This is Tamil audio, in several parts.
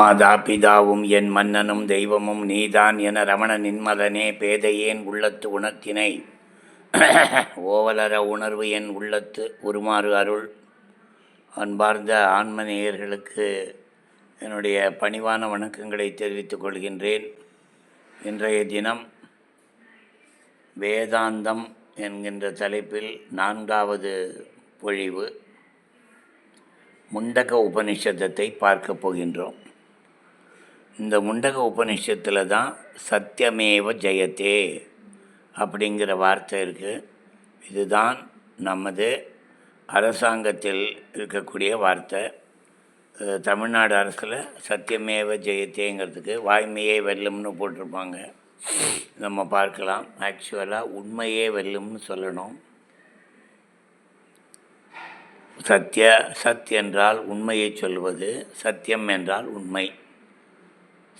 மாதா பிதாவும் என் மன்னனும் தெய்வமும் நீதான் என ரமண நின்மதனே பேதையேன் உள்ளத்து உணர்த்தினை. ஓவலர உணர்வு என் உள்ளத்து உருமாறு அருள். அன்பார்ந்த ஆன்மநேயர்களுக்கு என்னுடைய பணிவான வணக்கங்களை தெரிவித்துக் கொள்கின்றேன். இன்றைய தினம் வேதாந்தம் என்கின்ற தலைப்பில் நான்காவது பொழிவு முண்டக உபனிஷதத்தை பார்க்கப் போகின்றோம். இந்த முண்டக உபனிஷத்தில் தான் சத்தியமேவ ஜெயத்தே அப்படிங்கிற வார்த்தை இருக்குது இதுதான் நமது அரசாங்கத்தில் இருக்கக்கூடிய வார்த்தை. தமிழ்நாடு அரசில் சத்தியமேவ ஜெயத்தேங்கிறதுக்கு வாய்மையே வெல்லும்னு போட்டிருப்பாங்க. நம்ம பார்க்கலாம். ஆக்சுவலாக உண்மையே வெல்லும்னு சொல்லணும். சத்ய சத் என்றால் உண்மையை சொல்வது சத்தியம் என்றால் உண்மை.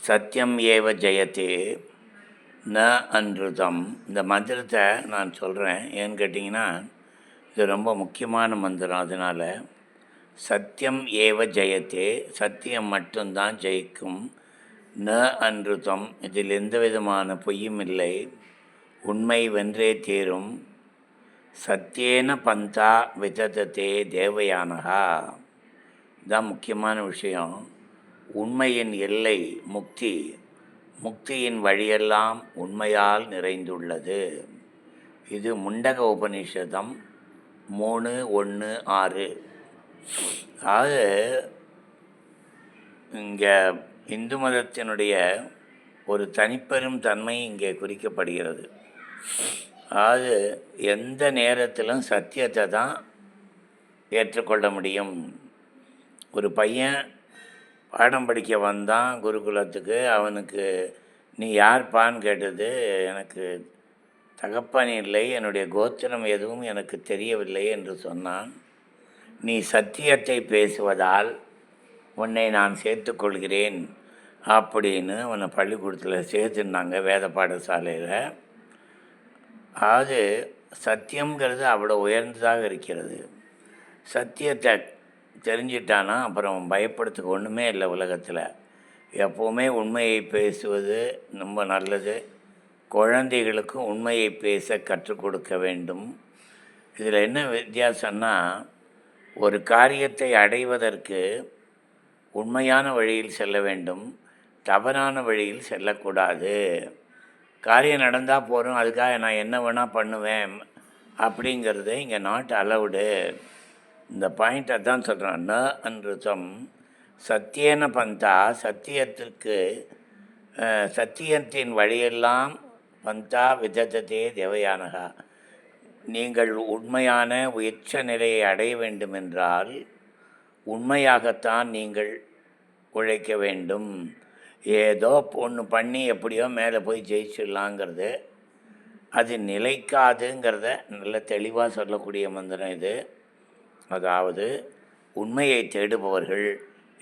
சத்தியம் ஏவ ஜெயத்தே. ந அன்றுதம் இந்த மந்திரத்தை நான் சொல்கிறேன் ஏன்னு கேட்டிங்கன்னா இது ரொம்ப முக்கியமான மந்திரம் அதனால். சத்தியம் ஏவ ஜெயத்தே. சத்தியம் மட்டும்தான் ஜெயிக்கும். ந அன்றுதம் இதில் எந்த விதமான பொய்யும் இல்லை. உண்மை வென்றே தீரும். சத்தியேன பந்தா விததத்தே தேவயானகா. இதுதான் முக்கியமான விஷயம். உண்மையின் எல்லை முக்தி முக்தியின் வழியெல்லாம் உண்மையால் நிறைந்துள்ளது. இது முண்டக உபனிஷதம் மூணு ஒன்று ஆறு. அதாவது இங்கே இந்து மதத்தினுடைய ஒரு தனிப்பெரும் தன்மை இங்கே குறிக்கப்படுகிறது. அதாவது எந்த நேரத்திலும் சத்தியத்தை தான் ஏற்றுக்கொள்ள முடியும். ஒரு பையன் பாடம் படிக்க வந்தான் குருகுலத்துக்கு. அவனுக்கு நீ யார்ப்பான்னு கேட்டது எனக்கு தகப்பன் இல்லை. என்னுடைய கோத்திரம் எதுவும் எனக்கு தெரியவில்லை என்று சொன்னான். நீ சத்தியத்தை பேசுவதால் உன்னை நான் சேர்த்துக்கொள்கிறேன் அப்படின்னு அவனை பள்ளிக்கூடத்தில் சேர்த்துருந்தாங்க வேத பாடசாலையில். அதாவது சத்தியங்கிறது அவ்வளோ உயர்ந்ததாக இருக்கிறது. சத்தியத்தை தெரிஞ்சிட்டானா அப்புறம் பயப்படுறதுக்கு ஒன்றுமே இல்லை உலகத்தில். எப்போவுமே உண்மையை பேசுவது ரொம்ப நல்லது. குழந்தைகளுக்கும் உண்மையை பேச கற்றுக் கொடுக்க வேண்டும். இதில் என்ன வித்தியாசம்னா ஒரு காரியத்தை அடைவதற்கு உண்மையான வழியில் செல்ல வேண்டும் தவறான வழியில் செல்லக்கூடாது. காரியம் நடந்தால் போகிறோம் அதுக்காக நான் என்ன வேணால் பண்ணுவேன் அப்படிங்கிறது இங்கே நாட் அலவுடு இந்த பாயிண்ட் அதான் சொல்கிறான் ந அன்றுதம் சத்தியன பந்தா சத்தியத்திற்கு சத்தியத்தின் வழியெல்லாம் பந்தா விதத்ததே தேவையானகா. நீங்கள் உண்மையான உயர்ச்ச நிலையை அடைய வேண்டுமென்றால் உண்மையாகத்தான் நீங்கள் உழைக்க வேண்டும். ஏதோ ஒன்று பண்ணி எப்படியோ மேலே போய் ஜெயிச்சிடலாங்கிறது. அது நிலைக்காதுங்கிறத நல்ல தெளிவாக சொல்லக்கூடிய மந்திரம் இது. அதாவது உண்மையை தேடுபவர்கள்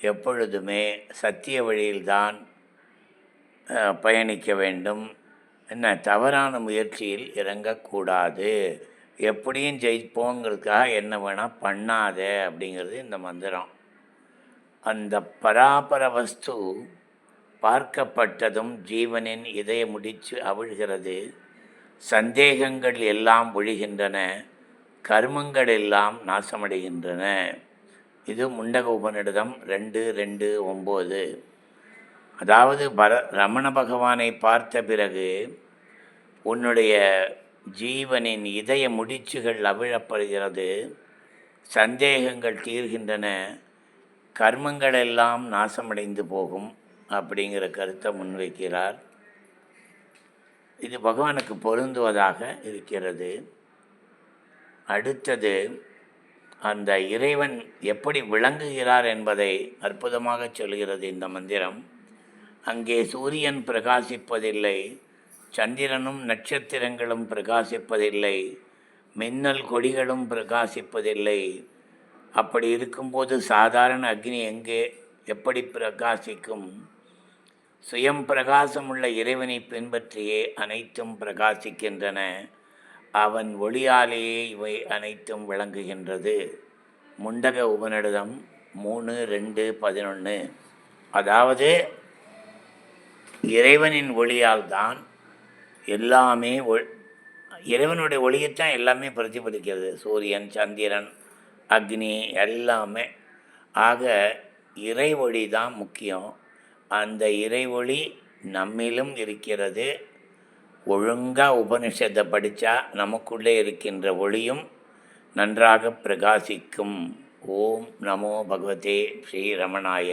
எப்பொழுதுமே சத்திய வழியில்தான் பயணிக்க வேண்டும். என்ன தவறான முயற்சியில் இறங்கக்கூடாது. எப்படியும் ஜெயிப்போங்கிறதுக்காக என்ன வேணால் பண்ணாத அப்படிங்கிறது இந்த மந்திரம். அந்த பராபர வஸ்து பார்க்கப்பட்டதும் ஜீவனின் இதய முடிச்சு அவிழ்கிறது. சந்தேகங்கள் எல்லாம் ஒழிகின்றன. கர்மங்கள் எல்லாம் நாசமடைகின்றன. இது முண்டக உபநிடதம் ரெண்டு ரெண்டு ஒம்பது. அதாவது பர ரமண பகவானை பார்த்த பிறகு உன்னுடைய ஜீவனின் இதய முடிச்சுகள் அவிழப்படுகிறது. சந்தேகங்கள் தீர்கின்றன. கர்மங்கள் எல்லாம் நாசமடைந்து போகும் அப்படிங்கிற கருத்தை முன்வைக்கிறார். இது பகவானுக்கு பொருந்துவதாக இருக்கிறது. அடுத்தது அந்த இறைவன் எப்படி விளங்குகிறார் என்பதை அற்புதமாக சொல்கிறது இந்த மந்திரம். அங்கே சூரியன் பிரகாசிப்பதில்லை சந்திரனும் நட்சத்திரங்களும் பிரகாசிப்பதில்லை மின்னல் கொடிகளும் பிரகாசிப்பதில்லை. அப்படி இருக்கும்போது சாதாரண அக்னி எங்கே எப்படி பிரகாசிக்கும்? சுயம் பிரகாசமுள்ள இறைவனை பின்பற்றியே அனைத்தும் பிரகாசிக்கின்றன. அவன் ஒளியாலேயே இவை அனைத்தும் விளங்குகின்றது. முண்டக உபநிடதம் மூணு ரெண்டு பதினொன்று அதாவது இறைவனின் ஒளியால் தான் எல்லாமே ஒ இறைவனுடைய ஒளியைத்தான் எல்லாமே பிரதிபலிக்கிறது. சூரியன் சந்திரன் அக்னி எல்லாமே. ஆக இறை ஒளி தான் முக்கியம். அந்த இறை ஒளி நம்மிலும் இருக்கிறது. ஒழுங்காக உபனிஷத்தை படித்தா நமக்குள்ளே இருக்கின்ற ஒளியும் நன்றாக பிரகாசிக்கும். ஓம் நமோ பகவதே ஸ்ரீ ரமணாய.